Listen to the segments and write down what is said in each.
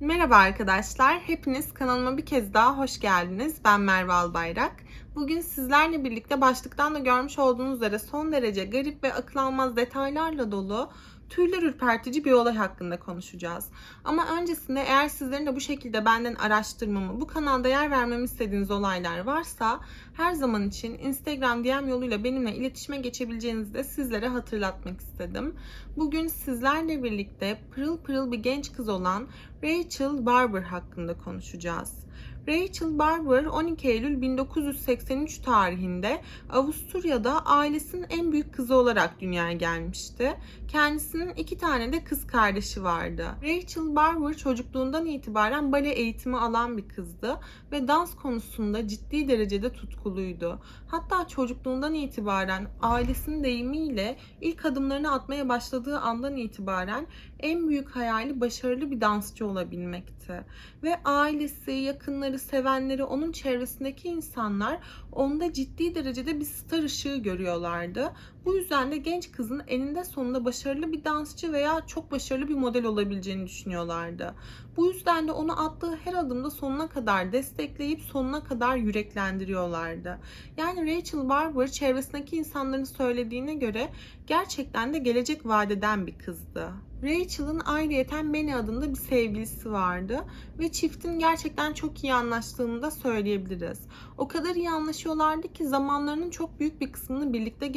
Merhaba arkadaşlar, hepiniz kanalıma bir kez daha hoş geldiniz. Ben Merve Albayrak. Bugün sizlerle birlikte başlıktan da görmüş olduğunuz üzere son derece garip ve akıl almaz detaylarla dolu tüyler ürpertici bir olay hakkında konuşacağız. Ama öncesinde eğer sizlerin de bu şekilde benden araştırmamı, bu kanalda yer vermemi istediğiniz olaylar varsa her zaman için Instagram DM yoluyla benimle iletişime geçebileceğinizi de sizlere hatırlatmak istedim. Bugün sizlerle birlikte pırıl pırıl bir genç kız olan Rachel Barber hakkında konuşacağız. Rachel Barber 12 Eylül 1983 tarihinde Avusturya'da ailesinin en büyük kızı olarak dünyaya gelmişti. Kendisinin iki tane de kız kardeşi vardı. Rachel Barber çocukluğundan itibaren bale eğitimi alan bir kızdı ve dans konusunda ciddi derecede tutkuluydu. Hatta çocukluğundan itibaren ailesinin deyimiyle ilk adımlarını atmaya başladığı andan itibaren en büyük hayali başarılı bir dansçı olabilmekti. Ve ailesi, yakınları, sevenleri, onun çevresindeki insanlar onda ciddi derecede bir star ışığı görüyorlardı. Bu yüzden de genç kızın eninde sonunda başarılı bir dansçı veya çok başarılı bir model olabileceğini düşünüyorlardı. Bu yüzden de onu attığı her adımda sonuna kadar destekleyip sonuna kadar yüreklendiriyorlardı. Yani Rachel Barber çevresindeki insanların söylediğine göre gerçekten de gelecek vadeden bir kızdı. Rachel'ın ayrıyeten Benny adında bir sevgilisi vardı ve çiftin gerçekten çok iyi anlaştığını da söyleyebiliriz. O kadar iyi anlaşıyorlardı ki zamanlarının çok büyük bir kısmını birlikte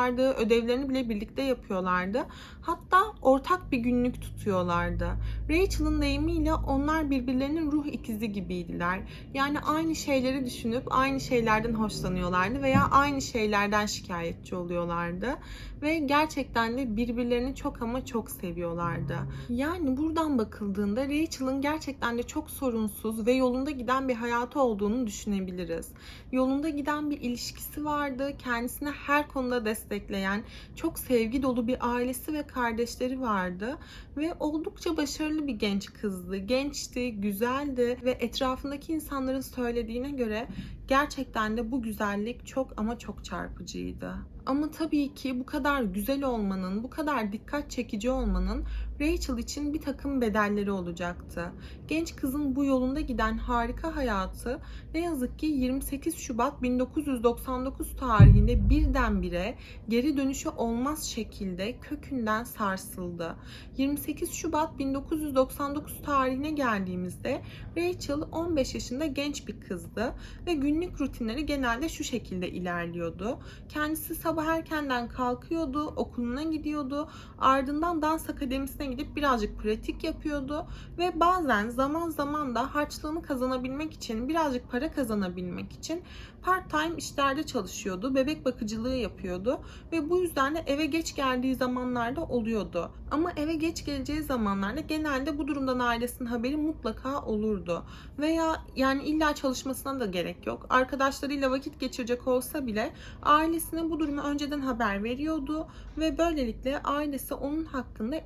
geçiriyorlardı, ödevlerini bile birlikte yapıyorlardı. Hatta ortak bir günlük tutuyorlardı. Rachel'ın deyimiyle onlar birbirlerinin ruh ikizi gibiydiler. Yani aynı şeyleri düşünüp aynı şeylerden hoşlanıyorlardı veya aynı şeylerden şikayetçi oluyorlardı ve gerçekten de birbirlerini çok ama çok seviyorlardı. Yani buradan bakıldığında Rachel'ın gerçekten de çok sorunsuz ve yolunda giden bir hayatı olduğunu düşünebiliriz. Yolunda giden bir ilişkisi vardı. Kendisini her konuda destekleyen, çok sevgi dolu bir ailesi ve kardeşleri vardı ve oldukça başarılı bir genç kızdı. Gençti, güzeldi ve etrafındaki insanların söylediğine göre gerçekten de bu güzellik çok ama çok çarpıcıydı. Ama tabii ki bu kadar güzel olmanın, bu kadar dikkat çekici olmanın Rachel için bir takım bedelleri olacaktı. Genç kızın bu yolunda giden harika hayatı ne yazık ki 28 Şubat 1999 tarihinde birdenbire geri dönüşü olmaz şekilde kökünden sarsıldı. 28 Şubat 1999 tarihine geldiğimizde Rachel 15 yaşında genç bir kızdı ve günlük rutinleri genelde şu şekilde ilerliyordu. Kendisi sabah erkenden kalkıyordu, okuluna gidiyordu, ardından dans akademisine gidip birazcık pratik yapıyordu ve bazen zaman zaman da harçlığını kazanabilmek için, birazcık para kazanabilmek için part time işlerde çalışıyordu, bebek bakıcılığı yapıyordu ve bu yüzden de eve geç geldiği zamanlarda oluyordu. Ama eve geç geleceği zamanlarda genelde bu durumdan ailesinin haberi mutlaka olurdu. Veya yani illa çalışmasına da gerek yok. Arkadaşlarıyla vakit geçirecek olsa bile ailesine bu durumu önceden haber veriyordu ve böylelikle ailesi onun hakkında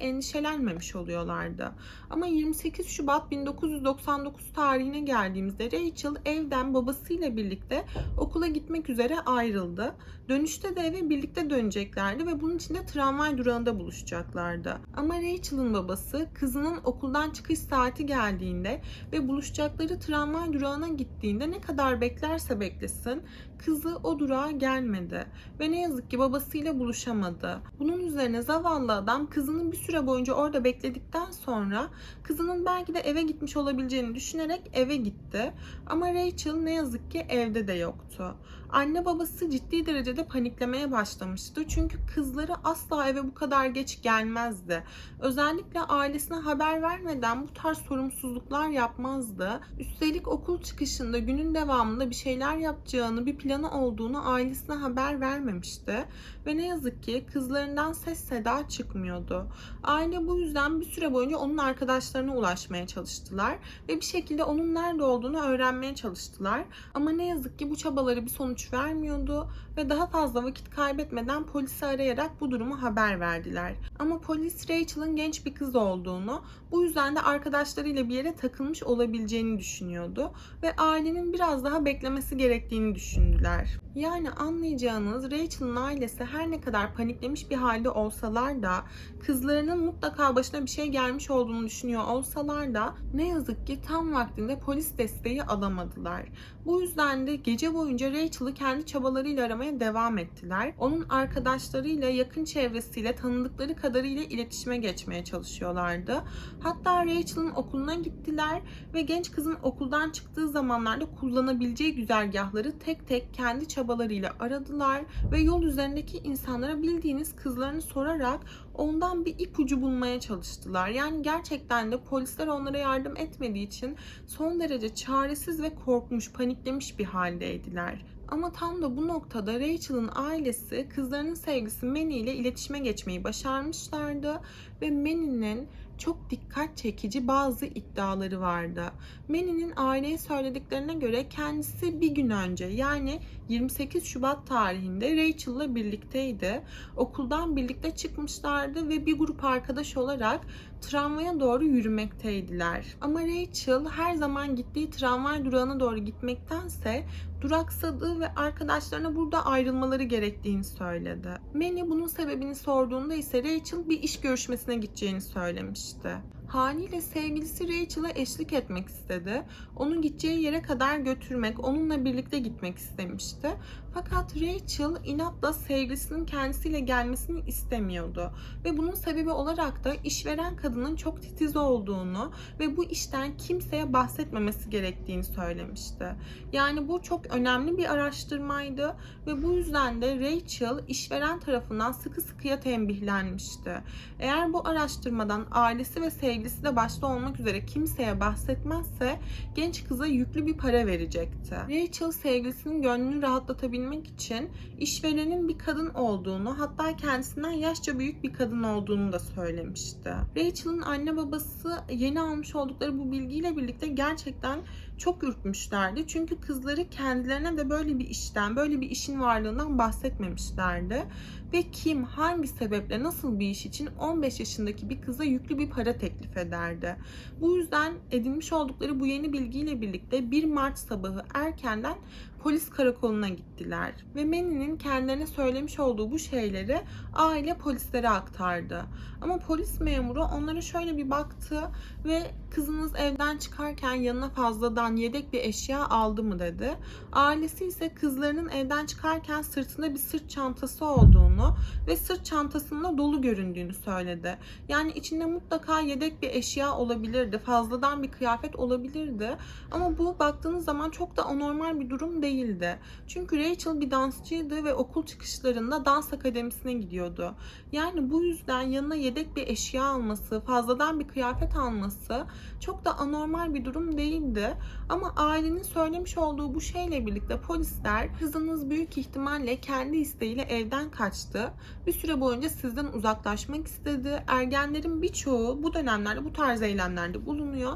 endişelenmemiş oluyorlardı. Ama 28 Şubat 1999 tarihine geldiğimizde Rachel evden babasıyla birlikte okula gitmek üzere ayrıldı. Dönüşte de eve birlikte döneceklerdi ve bunun için de tramvay durağında buluşacaklardı. Ama Rachel'ın babası kızının okuldan çıkış saati geldiğinde ve buluşacakları tramvay durağına gittiğinde ne kadar beklerse beklesin kızı o durağa gelmedi ve ne yazık ki babasıyla buluşamadı. Bunun üzerine zavallı adam kızının bir süre boyunca orada bekledikten sonra kızının belki de eve gitmiş olabileceğini düşünerek eve gitti. Ama Rachel ne yazık ki evde de yoktu. Anne babası ciddi derecede paniklemeye başlamıştı. Çünkü kızları asla eve bu kadar geç gelmezdi. Özellikle ailesine haber vermeden bu tarz sorumsuzluklar yapmazdı. Üstelik okul çıkışında günün devamında bir şeyler yapacağını, bir planı olduğunu ailesine haber vermemişti. Ve ne yazık ki kızlarından ses seda çıkmıyordu. Aile bu yüzden bir süre boyunca onun arkadaşlarına ulaşmaya çalıştılar ve bir şekilde onun nerede olduğunu öğrenmeye çalıştılar. Ama ne yazık ki bu çabaları bir sonuç vermiyordu ve daha fazla vakit kaybetmeden polisi arayarak bu durumu haber verdiler. Ama polis Rachel'ın genç bir kız olduğunu, bu yüzden de arkadaşlarıyla bir yere takılmış olabileceğini düşünüyordu ve ailenin biraz daha beklemesi gerektiğini düşündüler. Yani anlayacağınız Rachel'ın ailesi her ne kadar paniklemiş bir halde olsalar da kızlarının mutlaka başına bir şey gelmiş olduğunu düşünüyor olsalar da ne yazık ki tam vaktinde polis desteği alamadılar. Bu yüzden de gece boyunca Rachel'ı kendi çabalarıyla aramaya devam ettiler. Onun arkadaşlarıyla, yakın çevresiyle, tanıdıkları kadarıyla iletişime geçmeye çalışıyorlardı. Hatta Rachel'ın okuluna gittiler ve genç kızın okuldan çıktığı zamanlarda kullanabileceği güzergahları tek tek kendi çabalarıyla aradılar ve yol üzerindeki insanlara bildiğiniz kızlarını sorarak ondan bir ipucu bulmaya çalıştılar. Yani gerçekten de polisler onlara yardım etmediği için son derece çaresiz ve korkmuş, paniklemiş bir haldeydiler. Ama tam da bu noktada Rachel'ın ailesi kızlarının sevgilisi Manny ile iletişime geçmeyi başarmışlardı ve Manny'nin çok dikkat çekici bazı iddiaları vardı. Manny'nin aileye söylediklerine göre kendisi bir gün önce yani 28 Şubat tarihinde Rachel'la birlikteydi. Okuldan birlikte çıkmışlardı ve bir grup arkadaş olarak tramvaya doğru yürümekteydiler. Ama Rachel her zaman gittiği tramvay durağına doğru gitmektense duraksadığı ve arkadaşlarına burada ayrılmaları gerektiğini söyledi. Manny bunun sebebini sorduğunda ise Rachel bir iş görüşmesine gideceğini söylemişti. Haliyle sevgilisi Rachel'a eşlik etmek istedi. Onu gideceği yere kadar götürmek, onunla birlikte gitmek istemişti. Fakat Rachel inatla sevgilisinin kendisiyle gelmesini istemiyordu. Ve bunun sebebi olarak da işveren kadının çok titiz olduğunu ve bu işten kimseye bahsetmemesi gerektiğini söylemişti. Yani bu çok önemli bir araştırmaydı ve bu yüzden de Rachel işveren tarafından sıkı sıkıya tembihlenmişti. Eğer bu araştırmadan ailesi ve sevgilisi de başta olmak üzere kimseye bahsetmezse genç kıza yüklü bir para verecekti. Rachel sevgilisinin gönlünü rahatlatabilmek için işverenin bir kadın olduğunu hatta kendisinden yaşça büyük bir kadın olduğunu da söylemişti. Rachel'ın anne babası yeni almış oldukları bu bilgiyle birlikte gerçekten çok ürkmüşlerdi. Çünkü kızları kendilerine de böyle bir işten, böyle bir işin varlığından bahsetmemişlerdi. Ve kim, hangi sebeple, nasıl bir iş için 15 yaşındaki bir kıza yüklü bir para teklif ederdi. Bu yüzden edinmiş oldukları bu yeni bilgiyle birlikte 1 Mart sabahı erkenden polis karakoluna gittiler. Ve Manny'nin kendilerine söylemiş olduğu bu şeyleri aile polislere aktardı. Ama polis memuru onlara şöyle bir baktı ve kızınız evden çıkarken yanına fazladan yedek bir eşya aldı mı dedi. Ailesi ise kızlarının evden çıkarken sırtında bir sırt çantası olduğunu ve sırt çantasında dolu göründüğünü söyledi. Yani içinde mutlaka yedek bir eşya olabilirdi, fazladan bir kıyafet olabilirdi. Ama bu baktığınız zaman çok da anormal bir durum değildi. Çünkü Rachel bir dansçıydı ve okul çıkışlarında dans akademisine gidiyordu. Yani bu yüzden yanına yedek bir eşya alması, fazladan bir kıyafet alması çok da anormal bir durum değildi. Ama ailenin söylemiş olduğu bu şeyle birlikte polisler kızınız büyük ihtimalle kendi isteğiyle evden kaçtı. Bir süre boyunca sizden uzaklaşmak istedi. Ergenlerin birçoğu bu dönemlerde bu tarz eylemlerde bulunuyor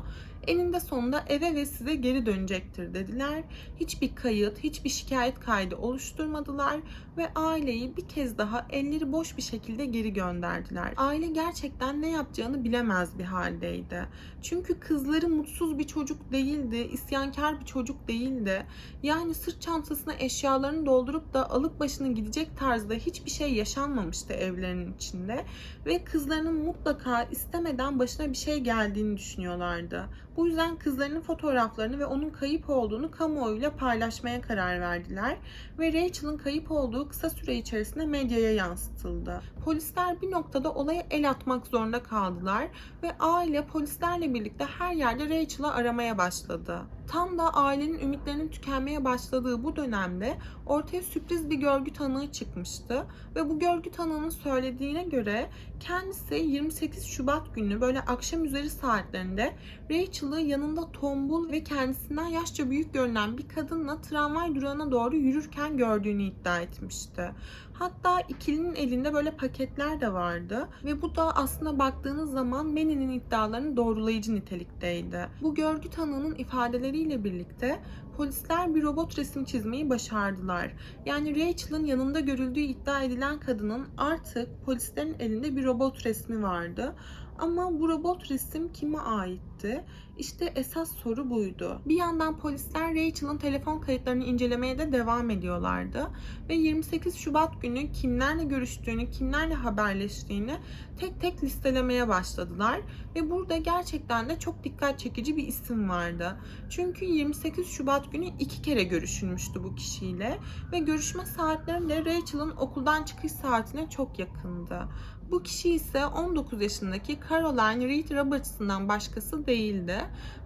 eninde sonunda eve ve size geri dönecektir dediler. Hiçbir kayıt, hiçbir şikayet kaydı oluşturmadılar ve aileyi bir kez daha elleri boş bir şekilde geri gönderdiler. Aile gerçekten ne yapacağını bilemez bir haldeydi. Çünkü kızları mutsuz bir çocuk değildi, isyankar bir çocuk değildi. Yani sırt çantasına eşyalarını doldurup da alıp başını gidecek tarzda hiçbir şey yaşanmamıştı evlerinin içinde ve kızlarının mutlaka istemeden başına bir şey geldiğini düşünüyorlardı. Bu yüzden kızlarının fotoğraflarını ve onun kayıp olduğunu kamuoyuyla paylaşmaya karar verdiler ve Rachel'ın kayıp olduğu kısa süre içerisinde medyaya yansıtıldı. Polisler bir noktada olaya el atmak zorunda kaldılar ve aile polislerle birlikte her yerde Rachel'ı aramaya başladı. Tam da ailenin ümitlerinin tükenmeye başladığı bu dönemde ortaya sürpriz bir görgü tanığı çıkmıştı ve bu görgü tanığının söylediğine göre kendisi 28 Şubat günü böyle akşam üzeri saatlerinde Rachel'ı yanında tombul ve kendisinden yaşça büyük görünen bir kadınla tramvay durağına doğru yürürken gördüğünü iddia etmişti. Hatta ikilinin elinde böyle paketler de vardı ve bu da aslında baktığınız zaman Manny'nin iddialarını doğrulayıcı nitelikteydi. Bu görgü tanığının ifadeleriyle birlikte polisler bir robot resim çizmeyi başardılar. Yani Rachel'ın yanında görüldüğü iddia edilen kadının artık polislerin elinde bir robot resmi vardı. Ama bu robot resim kime aitti? İşte esas soru buydu. Bir yandan polisler Rachel'ın telefon kayıtlarını incelemeye de devam ediyorlardı. Ve 28 Şubat günü kimlerle görüştüğünü, kimlerle haberleştiğini tek tek listelemeye başladılar. Ve burada gerçekten de çok dikkat çekici bir isim vardı. Çünkü 28 Şubat günü iki kere görüşülmüştü bu kişiyle. Ve görüşme saatleri de Rachel'ın okuldan çıkış saatine çok yakındı. Bu kişi ise 19 yaşındaki Caroline Reed Robertson'dan başkası değildi.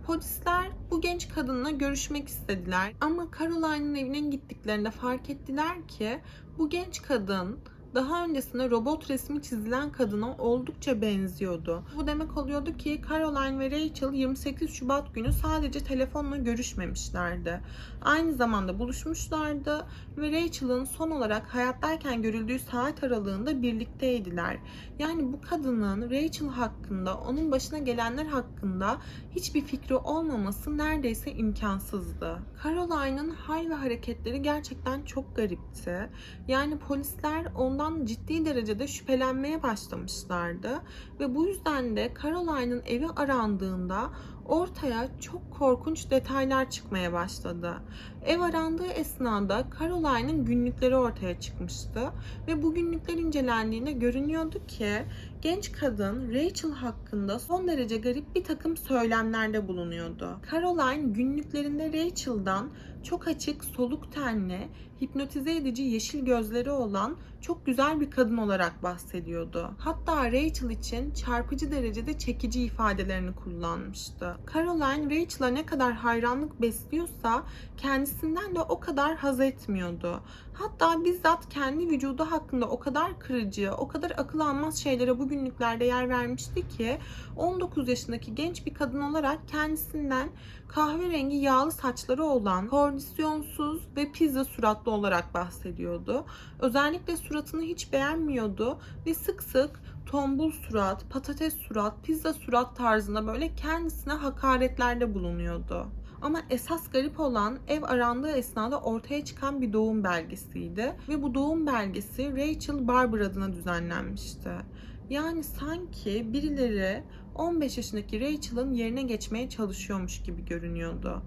Polisler bu genç kadınla görüşmek istediler ama Caroline'ın evine gittiklerinde fark ettiler ki bu genç kadın daha öncesinde robot resmi çizilen kadına oldukça benziyordu. Bu demek oluyordu ki Caroline ve Rachel 28 Şubat günü sadece telefonla görüşmemişlerdi. Aynı zamanda buluşmuşlardı ve Rachel'ın son olarak hayattayken görüldüğü saat aralığında birlikteydiler. Yani bu kadının Rachel hakkında, onun başına gelenler hakkında hiçbir fikri olmaması neredeyse imkansızdı. Caroline'ın hal ve hareketleri gerçekten çok garipti. Yani polisler ondan ciddi derecede şüphelenmeye başlamışlardı ve bu yüzden de Caroline'ın evi arandığında ortaya çok korkunç detaylar çıkmaya başladı. Ev arandığı esnada Caroline'ın günlükleri ortaya çıkmıştı ve bu günlükler incelendiğinde görünüyordu ki genç kadın Rachel hakkında son derece garip bir takım söylemlerde bulunuyordu. Caroline günlüklerinde Rachel'dan çok açık, soluk tenli, hipnotize edici yeşil gözleri olan çok güzel bir kadın olarak bahsediyordu. Hatta Rachel için çarpıcı derecede çekici ifadelerini kullanmıştı. Caroline Rachel'a ne kadar hayranlık besliyorsa kendisinden de o kadar haz etmiyordu. Hatta bizzat kendi vücudu hakkında o kadar kırıcı, o kadar akıl almaz şeylere bu günlüklerde yer vermişti ki 19 yaşındaki genç bir kadın olarak kendisinden kahverengi yağlı saçları olan, kondisyonsuz ve pizza suratlı olarak bahsediyordu. Özellikle suratını hiç beğenmiyordu ve sık sık tombul surat, patates surat, pizza surat tarzında böyle kendisine hakaretlerde bulunuyordu. Ama esas garip olan ev arandığı esnada ortaya çıkan bir doğum belgesiydi. Ve bu doğum belgesi Rachel Barber adına düzenlenmişti. Yani sanki birileri 15 yaşındaki Rachel'ın yerine geçmeye çalışıyormuş gibi görünüyordu.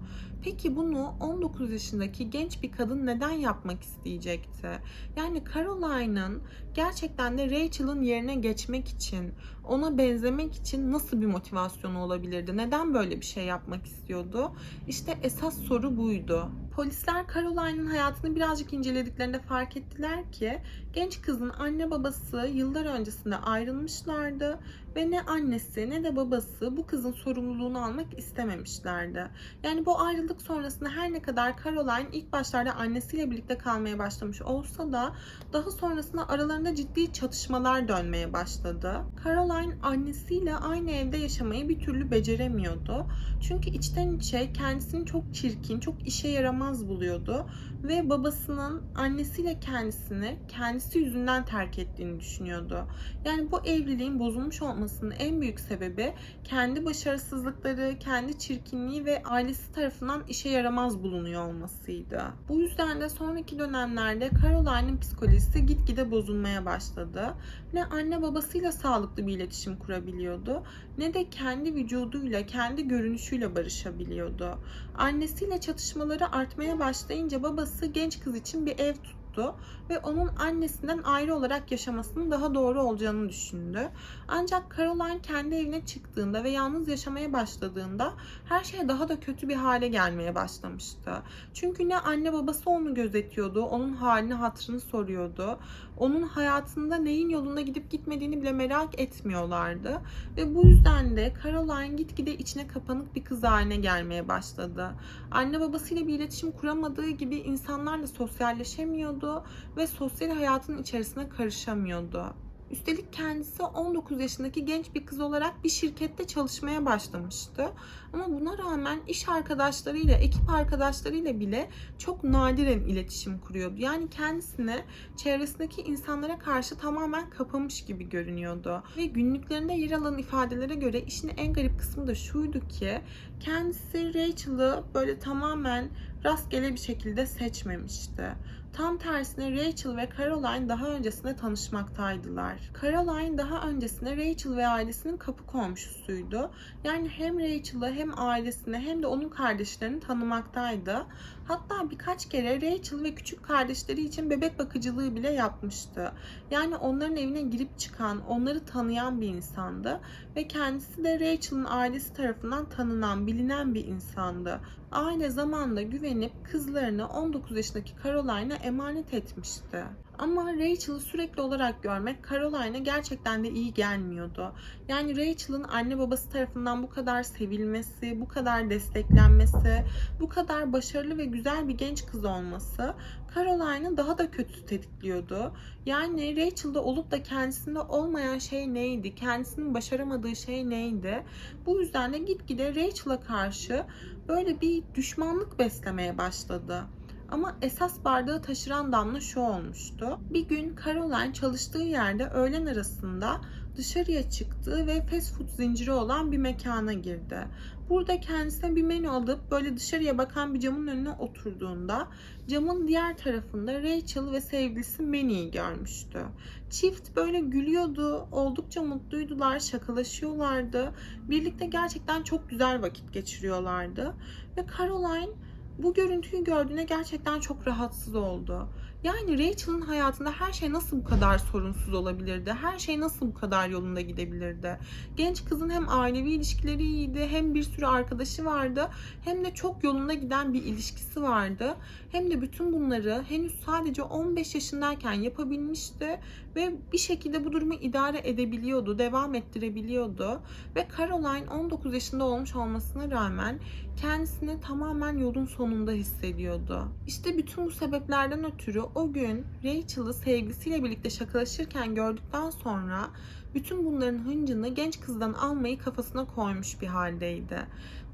Peki bunu 19 yaşındaki genç bir kadın neden yapmak isteyecekti? Yani Caroline'ın gerçekten de Rachel'ın yerine geçmek için, ona benzemek için nasıl bir motivasyonu olabilirdi? Neden böyle bir şey yapmak istiyordu? İşte esas soru buydu. Polisler Caroline'ın hayatını birazcık incelediklerinde fark ettiler ki genç kızın anne babası yıllar öncesinde ayrılmışlardı ve ne annesi ne de babası bu kızın sorumluluğunu almak istememişlerdi. Yani bu ayrılık sonrasında her ne kadar Caroline ilk başlarda annesiyle birlikte kalmaya başlamış olsa da daha sonrasında aralarında ciddi çatışmalar dönmeye başladı. Caroline annesiyle aynı evde yaşamayı bir türlü beceremiyordu. Çünkü içten içe kendisini çok çirkin, çok işe yaramaz buluyordu ve babasının annesiyle kendisini kendisi yüzünden terk ettiğini düşünüyordu. Yani bu evliliğin bozulmuş olmasının en büyük sebebi kendi başarısızlıkları, kendi çirkinliği ve ailesi tarafından işe yaramaz bulunuyor olmasıydı. Bu yüzden de sonraki dönemlerde Caroline'ın psikolojisi gitgide bozulmaya başladı. Ne anne babasıyla sağlıklı bir iletişim kurabiliyordu ne de kendi vücuduyla, kendi görünüşüyle barışabiliyordu. Annesiyle çatışmaları artmaya başlayınca babası genç kız için bir ev tuttu ve onun annesinden ayrı olarak yaşamasının daha doğru olacağını düşündü. Ancak Caroline kendi evine çıktığında ve yalnız yaşamaya başladığında her şey daha da kötü bir hale gelmeye başlamıştı. Çünkü ne anne babası onu gözetiyordu, onun halini hatırını soruyordu. Onun hayatında neyin yolunda gidip gitmediğini bile merak etmiyorlardı. Ve bu yüzden de Caroline gitgide içine kapanık bir kız haline gelmeye başladı. Anne babasıyla bir iletişim kuramadığı gibi insanlarla sosyalleşemiyordu ve sosyal hayatın içerisine karışamıyordu. Üstelik kendisi 19 yaşındaki genç bir kız olarak bir şirkette çalışmaya başlamıştı. Ama buna rağmen iş arkadaşlarıyla, ekip arkadaşlarıyla bile çok nadiren iletişim kuruyordu. Yani kendisine çevresindeki insanlara karşı tamamen kapamış gibi görünüyordu. Ve günlüklerinde yer alan ifadelere göre işin en garip kısmı da şuydu ki kendisi Rachel'ı böyle tamamen rastgele bir şekilde seçmemişti. Tam tersine Rachel ve Caroline daha öncesinde tanışmaktaydılar. Caroline daha öncesinde Rachel ve ailesinin kapı komşusuydu. Yani hem Rachel'ı hem ailesini hem de onun kardeşlerini tanımaktaydı. Hatta birkaç kere Rachel ve küçük kardeşleri için bebek bakıcılığı bile yapmıştı. Yani onların evine girip çıkan, onları tanıyan bir insandı ve kendisi de Rachel'ın ailesi tarafından tanınan, bilinen bir insandı. Aile zamanla güvenip kızlarını 19 yaşındaki Caroline'a emanet etmişti. Ama Rachel'ı sürekli olarak görmek Caroline'a gerçekten de iyi gelmiyordu. Yani Rachel'ın anne babası tarafından bu kadar sevilmesi, bu kadar desteklenmesi, bu kadar başarılı ve güzel bir genç kız olması Caroline'ı daha da kötü tetikliyordu. Yani Rachel'da olup da kendisinde olmayan şey neydi? Kendisinin başaramadığı şey neydi? Bu yüzden de gitgide Rachel'a karşı böyle bir düşmanlık beslemeye başladı. Ama esas bardağı taşıran damla şu olmuştu. Bir gün Caroline çalıştığı yerde öğlen arasında dışarıya çıktı ve fast food zinciri olan bir mekana girdi. Burada kendisine bir menü alıp böyle dışarıya bakan bir camın önüne oturduğunda camın diğer tarafında Rachel ve sevgilisi Manny'i görmüştü. Çift böyle gülüyordu, oldukça mutluydular, şakalaşıyorlardı. Birlikte gerçekten çok güzel vakit geçiriyorlardı. Ve Caroline bu görüntüyü gördüğüne gerçekten çok rahatsız oldu. Yani Rachel'ın hayatında her şey nasıl bu kadar sorunsuz olabilirdi? Her şey nasıl bu kadar yolunda gidebilirdi? Genç kızın hem ailevi ilişkileri iyiydi, hem bir sürü arkadaşı vardı, hem de çok yolunda giden bir ilişkisi vardı. Hem de bütün bunları henüz sadece 15 yaşındayken yapabilmişti ve bir şekilde bu durumu idare edebiliyordu, devam ettirebiliyordu. Ve Caroline 19 yaşında olmuş olmasına rağmen kendisini tamamen yolun sonunda hissediyordu. İşte bütün bu sebeplerden ötürü o gün Rachel'ı sevgilisiyle birlikte şakalaşırken gördükten sonra bütün bunların hıncını genç kızdan almayı kafasına koymuş bir haldeydi.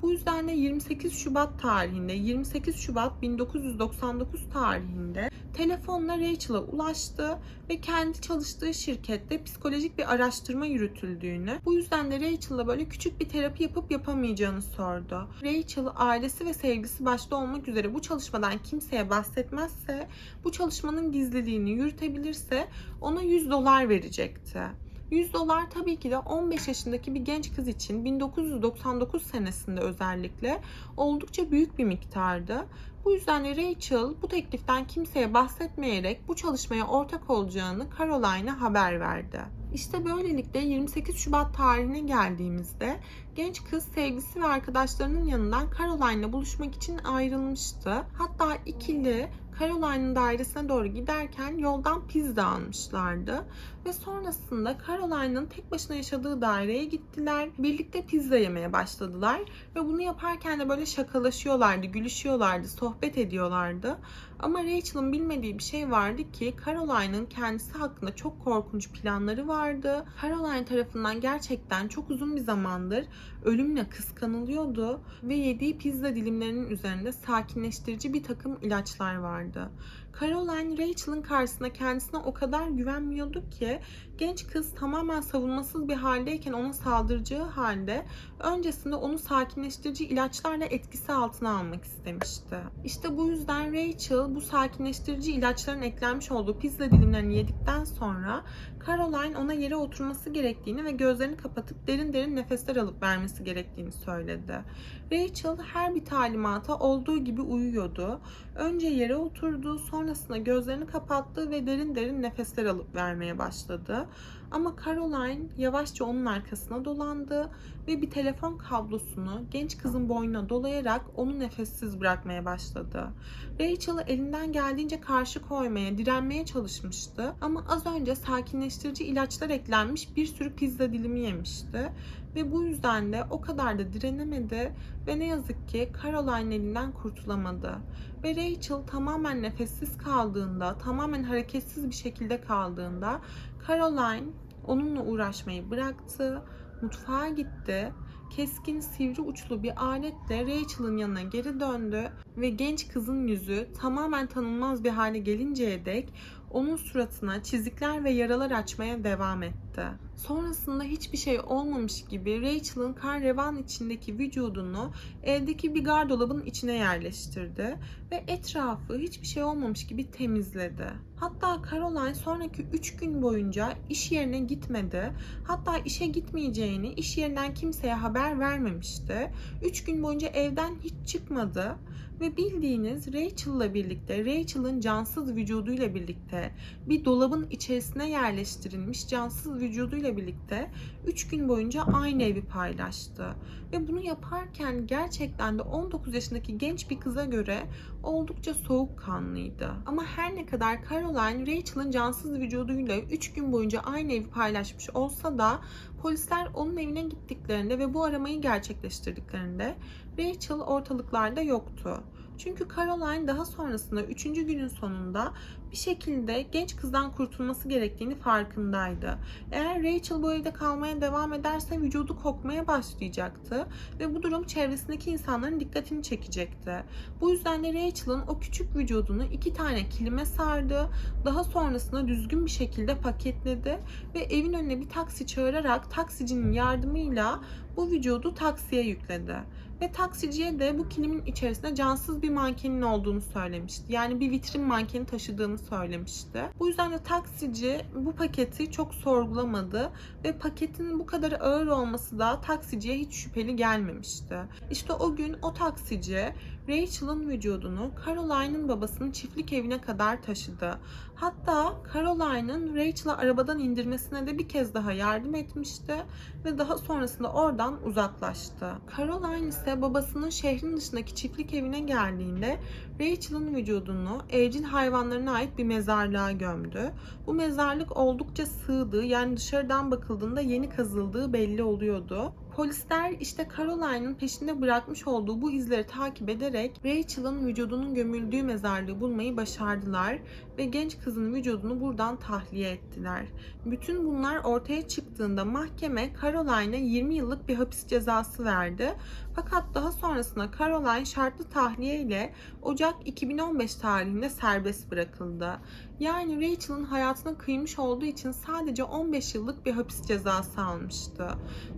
Bu yüzden de 28 Şubat tarihinde, 28 Şubat 1999 tarihinde telefonla Rachel'a ulaştı ve kendi çalıştığı şirkette psikolojik bir araştırma yürütüldüğünü, bu yüzden de Rachel'la böyle küçük bir terapi yapıp yapamayacağını sordu. Rachel ailesi ve sevgisi başta olmak üzere bu çalışmadan kimseye bahsetmezse, bu çalışmanın gizliliğini yürütebilirse ona 100 dolar verecekti. 100 dolar tabii ki de 15 yaşındaki bir genç kız için 1999 senesinde özellikle oldukça büyük bir miktardı. Bu yüzden de Rachel bu tekliften kimseye bahsetmeyerek bu çalışmaya ortak olacağını Caroline'a haber verdi. İşte böylelikle 28 Şubat tarihine geldiğimizde genç kız sevgisi ve arkadaşlarının yanından Caroline'la buluşmak için ayrılmıştı. Hatta ikili Caroline'ın dairesine doğru giderken yoldan pizza almışlardı. Ve sonrasında Caroline'ın tek başına yaşadığı daireye gittiler. Birlikte pizza yemeye başladılar. Ve bunu yaparken de böyle şakalaşıyorlardı, gülüşüyorlardı, sohbet ediyorlardı. Ama Rachel'ın bilmediği bir şey vardı ki Caroline'ın kendisi hakkında çok korkunç planları vardı. Caroline tarafından gerçekten çok uzun bir zamandır ölümle kıskanılıyordu ve yediği pizza dilimlerinin üzerinde sakinleştirici bir takım ilaçlar vardı. Caroline Rachel'ın karşısına kendisine o kadar güvenmiyordu ki genç kız tamamen savunmasız bir haldeyken ona saldıracağı halde öncesinde onu sakinleştirici ilaçlarla etkisi altına almak istemişti. İşte bu yüzden Rachel bu sakinleştirici ilaçların eklenmiş olduğu pizza dilimlerini yedikten sonra Caroline ona yere oturması gerektiğini ve gözlerini kapatıp derin derin nefesler alıp vermesi gerektiğini söyledi. Rachel her bir talimata olduğu gibi uyuyordu. Önce yere oturdu, sonrasında gözlerini kapattı ve derin derin nefesler alıp vermeye başladı. Ama Caroline yavaşça onun arkasına dolandı ve bir telefon kablosunu genç kızın boynuna dolayarak onu nefessiz bırakmaya başladı. Rachel'ı elinden geldiğince karşı koymaya, direnmeye çalışmıştı. Ama az önce sakinleştirici ilaçlar eklenmiş bir sürü pizza dilimi yemişti. Ve bu yüzden de o kadar da direnemedi ve ne yazık ki Caroline elinden kurtulamadı. Ve Rachel tamamen nefessiz kaldığında, tamamen hareketsiz bir şekilde kaldığında Caroline onunla uğraşmayı bıraktı, mutfağa gitti. Keskin sivri uçlu bir aletle Rachel'ın yanına geri döndü ve genç kızın yüzü tamamen tanınmaz bir hale gelinceye dek onun suratına çizikler ve yaralar açmaya devam etti. Sonrasında hiçbir şey olmamış gibi Rachel'ın kan revan içindeki vücudunu evdeki bir gardırobun içine yerleştirdi ve etrafı hiçbir şey olmamış gibi temizledi. Hatta Caroline sonraki 3 gün boyunca iş yerine gitmedi. Hatta işe gitmeyeceğini iş yerinden kimseye haber vermemişti. 3 gün boyunca evden hiç çıkmadı ve bildiğiniz Rachel'la birlikte, Rachel'ın cansız vücuduyla birlikte bir dolabın içerisine yerleştirilmiş cansız vücuduyla birlikte 3 gün boyunca aynı evi paylaştı. Ve bunu yaparken gerçekten de 19 yaşındaki genç bir kıza göre oldukça soğukkanlıydı. Ama her ne kadar Caroline Rachel'ın cansız vücuduyla 3 gün boyunca aynı evi paylaşmış olsa da polisler onun evine gittiklerinde ve bu aramayı gerçekleştirdiklerinde Rachel ortalıklarda yoktu. Çünkü Caroline daha sonrasında 3. günün sonunda bir şekilde genç kızdan kurtulması gerektiğini farkındaydı. Eğer Rachel bu evde kalmaya devam ederse vücudu kokmaya başlayacaktı ve bu durum çevresindeki insanların dikkatini çekecekti. Bu yüzden de Rachel'ın o küçük vücudunu iki tane kilime sardı. Daha sonrasında düzgün bir şekilde paketledi ve evin önüne bir taksi çağırarak taksicinin yardımıyla bu vücudu taksiye yükledi. Ve taksiciye de bu kilimin içerisinde cansız bir mankenin olduğunu söylemişti. Yani bir vitrin mankeni taşıdığını söylemişti. Bu yüzden de taksici bu paketi çok sorgulamadı ve paketin bu kadar ağır olması da taksiciye hiç şüpheli gelmemişti. İşte o gün o taksici Rachel'ın vücudunu Caroline'ın babasının çiftlik evine kadar taşıdı. Hatta Caroline'ın Rachel'ı arabadan indirmesine de bir kez daha yardım etmişti ve daha sonrasında oradan uzaklaştı. Caroline ise babasının şehrin dışındaki çiftlik evine geldiğinde Rachel'ın vücudunu evcil hayvanlarına ait bir mezarlığa gömdü. Bu mezarlık oldukça sığdı yani dışarıdan bakıldığında yeni kazıldığı belli oluyordu. Polisler işte Caroline'ın peşinde bırakmış olduğu bu izleri takip ederek Rachel'ın vücudunun gömüldüğü mezarlığı bulmayı başardılar ve genç kızın vücudunu buradan tahliye ettiler. Bütün bunlar ortaya çıktığında mahkeme Caroline'a 20 yıllık bir hapis cezası verdi. Fakat daha sonrasında Caroline şartlı tahliye ile Ocak 2015 tarihinde serbest bırakıldı. Yani Rachel'ın hayatına kıymış olduğu için sadece 15 yıllık bir hapis cezası almıştı.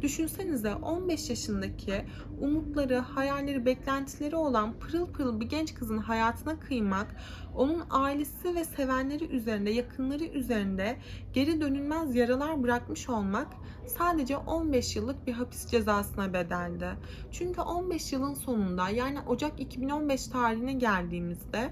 Düşünsenize 15 yaşındaki umutları, hayalleri, beklentileri olan pırıl pırıl bir genç kızın hayatına kıymak, onun ailesi ve sevenleri üzerinde, yakınları üzerinde geri dönülmez yaralar bırakmış olmak sadece 15 yıllık bir hapis cezasına bedeldi. Çünkü 15 yılın sonunda yani Ocak 2015 tarihine geldiğimizde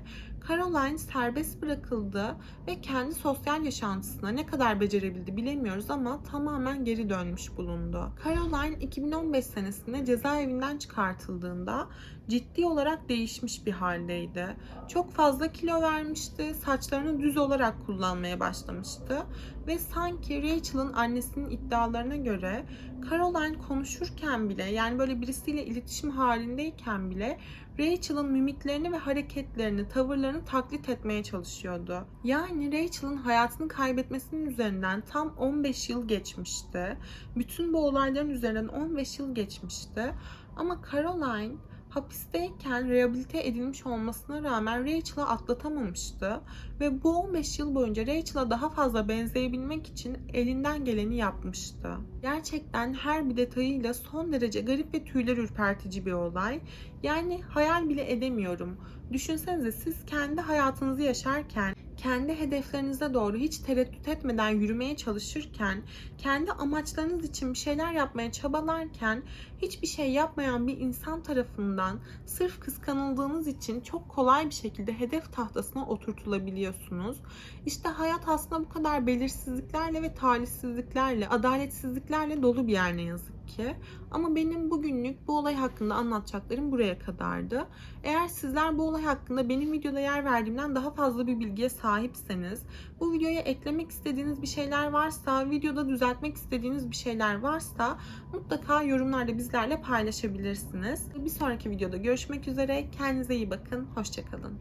Caroline serbest bırakıldı ve kendi sosyal yaşantısına ne kadar becerebildi bilemiyoruz ama tamamen geri dönmüş bulundu. Caroline 2015 senesinde cezaevinden çıkartıldığında ciddi olarak değişmiş bir haldeydi. Çok fazla kilo vermişti, saçlarını düz olarak kullanmaya başlamıştı ve sanki Rachel'ın annesinin iddialarına göre Caroline konuşurken bile yani böyle birisiyle iletişim halindeyken bile Rachel'ın mimiklerini ve hareketlerini, tavırlarını taklit etmeye çalışıyordu. Yani Rachel'ın hayatını kaybetmesinin üzerinden tam 15 yıl geçmişti. Bütün bu olayların üzerinden 15 yıl geçmişti. Ama Caroline hapisteyken rehabilite edilmiş olmasına rağmen Rachel'ı atlatamamıştı ve bu 15 yıl boyunca Rachel'a daha fazla benzeyebilmek için elinden geleni yapmıştı. Gerçekten her bir detayıyla son derece garip ve tüyler ürpertici bir olay. Yani hayal bile edemiyorum. Düşünsenize siz kendi hayatınızı yaşarken kendi hedeflerinize doğru hiç tereddüt etmeden yürümeye çalışırken, kendi amaçlarınız için bir şeyler yapmaya çabalarken hiçbir şey yapmayan bir insan tarafından sırf kıskanıldığınız için çok kolay bir şekilde hedef tahtasına oturtulabiliyorsunuz. İşte hayat aslında bu kadar belirsizliklerle ve talihsizliklerle, adaletsizliklerle dolu bir yer ne yazık ki. Ama benim bugünlük bu olay hakkında anlatacaklarım buraya kadardı. Eğer sizler bu olay hakkında benim videoda yer verdiğimden daha fazla bir bilgiye sahipseniz, bu videoya eklemek istediğiniz bir şeyler varsa, videoda düzeltmek istediğiniz bir şeyler varsa mutlaka yorumlarda bizlerle paylaşabilirsiniz. Bir sonraki videoda görüşmek üzere. Kendinize iyi bakın. Hoşçakalın.